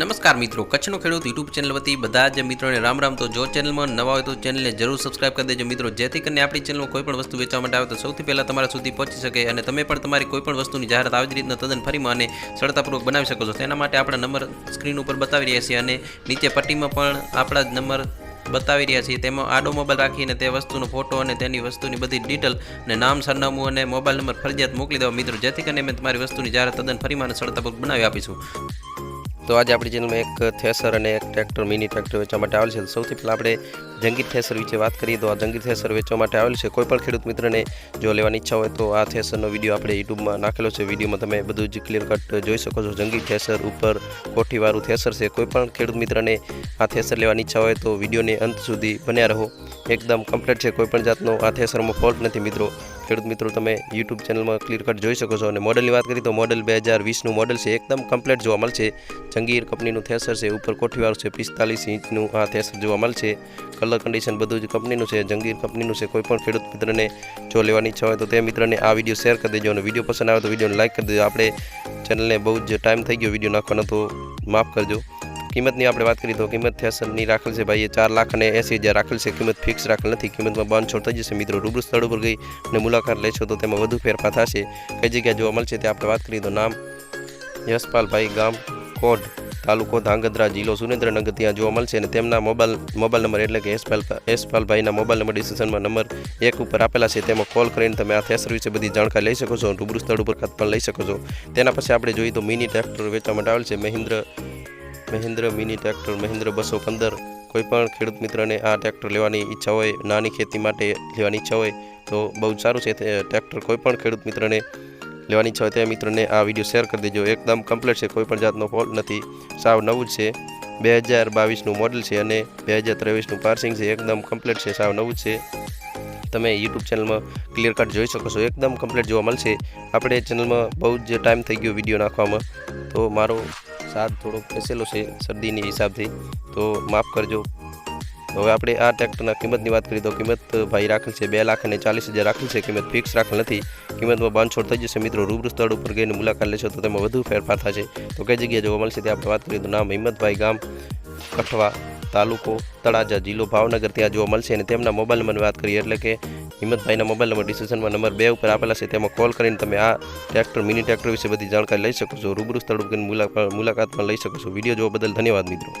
નમસ્કાર મિત્રો, કચ્છનો ખેડૂત યુટ્યુબ ચેનલ વતી બધા જ મિત્રોને રામ રામ. તો જો ચેનલમાં નવા હોય તો ચેનલને જરૂર સબસ્ક્રાઇબ કરી દેજો મિત્રો. જેથી કરીને આપણી ચેનલમાં કોઈ પણ વસ્તુ વેચવા માટે આવે તો સૌથી પહેલાં તમારા સુધી પહોંચી શકે અને તમે પણ તમારી કોઈ પણ વસ્તુની જાહેરાત આવી જ રીતના તદ્દન ફરીમાં અને સરળતાપૂર્વક બનાવી શકો છો. તેના માટે આપણા નંબર સ્ક્રીન ઉપર બતાવી રહ્યા છીએ અને નીચે પટ્ટીમાં પણ આપણા જ નંબર બતાવી રહ્યા છીએ. તેમાં આડો મોબાઈલ રાખીને તે વસ્તુનો ફોટો અને તેની વસ્તુની બધી ડિટેલ અને નામ, સરનામું અને મોબાઈલ નંબર ફરજિયાત મોકલી દેવા મિત્રો. જેથી કરીને અમે તમારી વસ્તુની જાહેરાત તદ્દન ફરીમાં સરળતાપૂર્વક બનાવી આપીશું. તો આજે આપણી ચેનલમાં એક થેસર અને એક ટ્રેક્ટર મિની ટ્રેક્ટર વેચવા માટે આવેલ છે. સૌથી પહેલાં આપણે જંગીર થેસર વિશે વાત કરીએ તો આ જંગીર થેસર વેચવા માટે આવેલ છે કોઈ પણ ખેડૂત મિત્રને જો લેવાની ઈચ્છા હોય તો આ થેસરનો વીડિયો આપણે યુટ્યુબમાં નાખેલો છે. વિડીયોમાં તમે બધું જ ક્લિયર કટ જોઈ શકો છો. જંગીર થેસર ઉપર કોઠીવાળું થેસર છે. કોઈ પણ ખેડૂત મિત્રને આ થેસર લેવાની ઈચ્છા હોય તો વિડીયોને અંત સુધી બન્યા રહો. એકદમ કમ્પ્લીટ છે. કોઈપણ જાતનો આ થેસરમાં ફોલ્ટ નથી મિત્રો. ખેડૂત મિત્રો, તમે યુટ્યુબ ચેનલમાં ક્લિયર કટ જોઈ શકો છો. અને મોડલની વાત કરીએ તો મોડલ બે હજાર વીસનું મોડલ છે. એકદમ કમ્પ્લીટ જોવા મળશે. જંગીર કંપનીનું થેસર છે, ઉપર કોઠીવાળું છે, પિસ્તાલીસ ઇંચનું આ થેસર જોવા મળશે. કલર કન્ડિશન બધું જ કંપનીનું છે. જંગીર કંપનીનું છે, કોઈ પણ ખેડૂત મિત્રને જો લેવાની ઈચ્છા હોય તો તે મિત્રને આ વીડિયો શેર કરી દેજો. અને વીડિયો પસંદ આવે તો વિડીયોને લાઇક કરી દેજો. આપણે ચેનલને બહુ જ ટાઈમ થઈ ગયો વીડિયો નાખવાનો, તો માફ કરજો. કિંમતની આપણે વાત કરીએ તો કિંમત થેસરની રાખેલ છે ભાઈ ચાર લાખ અને એંસી હજાર રાખેલ છે. કિંમત ફિક્સ રાખેલ નથી. કિંમતમાં બાંધછોડ થઈ જશે. મિત્રો, રૂબરૂ સ્થળ ઉપર ગઈ અને મુલાકાત લેશો તો તેમાં વધુ ફેરફાર થશે. કઈ જગ્યાએ જોવા મળશે તે આપણે વાત કરીએ તો નામ યશપાલભાઈ ગામ કોડ તાલુકો ધાંગધ્રા જિલ્લો સુરેન્દ્રનગર. ત્યાં જોવા મળશે અને તેમના મોબાઈલ મોબાઈલ નંબર એટલે કે એસપાલ યશપાલભાઈના મોબાઈલ નંબર ડિસ્ક્રિપ્શનમાં નંબર એક ઉપર આપેલા છે. તેમાં કોલ કરીને તમે આ થેસર વિશે બધી જાણકારી લઈ શકો છો રૂબરૂ સ્થળ ઉપર ખાત પણ લઈ શકો છો. તેના પછી આપણે જોઈએ તો મિની ટ્રેક્ટર વેચવા માટે આવેલ છે. મહિન્દ્ર મહિન્દ્ર, મિની ટ્રેક્ટર, મહેન્દ્ર બસો પંદર. કોઈ પણ ખેડૂત મિત્રને આ ટ્રેક્ટર લેવાની ઈચ્છા હોય, નાની ખેતી માટે લેવાની ઈચ્છા હોય, તો બહુ સારું છે ટ્રેક્ટર. કોઈપણ ખેડૂત મિત્રને લેવાની ઈચ્છા હોય, તે મિત્રને આ વીડિયો શેર કરી દેજો. એકદમ કમ્પ્લીટ છે, કોઈ પણ જાતનો ફોલ્ટ નથી. સાવ નવું જ છે. બે હજાર બાવીસનું મોડલ છે અને બે હજાર ત્રેવીસનું પાર્સિંગ છે. એકદમ કમ્પ્લીટ છે, સાવ નવું જ છે. તમે યુટ્યુબ ચેનલમાં ક્લિયર કટ જોઈ શકો છો. એકદમ કમ્પ્લીટ જોવા મળશે. આપણે ચેનલમાં બહુ જ ટાઈમ થઈ ગયો વીડિયો નાખવામાં. તો મારો સાથ થોડો બેસેલો છે શરદીની હિસાબથી. તો માફ કરજો. હવે આપણે આ ટ્રેક્ટરના કિંમતની વાત કરીએ તો કિંમત ભાઈ રાખેલ છે બે લાખ અને ચાલીસ હજાર રાખેલ છે. કિંમત ફિક્સ રાખેલ નથી. કિંમતમાં બાંધછોડ થઈ જશે. મિત્રો રૂબરૂ સ્થળ ઉપર ગઈને મુલાકાત લેશો તો તેમાં વધુ ફેરફાર થશે. તો કઈ જગ્યાએ જોવા મળશે તે આપણે વાત કરીએ તો નામ હિંમતભાઈ ગામ, કઠવા તાલુકો તળાજા જિલ્લો ભાવનગર. ત્યાં જોવા મળશે અને તેમના મોબાઈલ નંબરની વાત કરીએ એટલે કે હિંમતભાઈના મોબાઈલ નંબર ડિસ્ક્રિપ્શનમાં નંબર બે ઉપર આપેલા છે. તેમાં કોલ કરીને તમે આ ટ્રેક્ટર મિની ટ્રેક્ટર વિશે બધી જાણકારી લઈ શકો છો. રૂબરૂ સ્થળ મુલાકાત પણ લઈ શકો છો. વીડિયો જોવા બદલ ધન્યવાદ મિત્રો.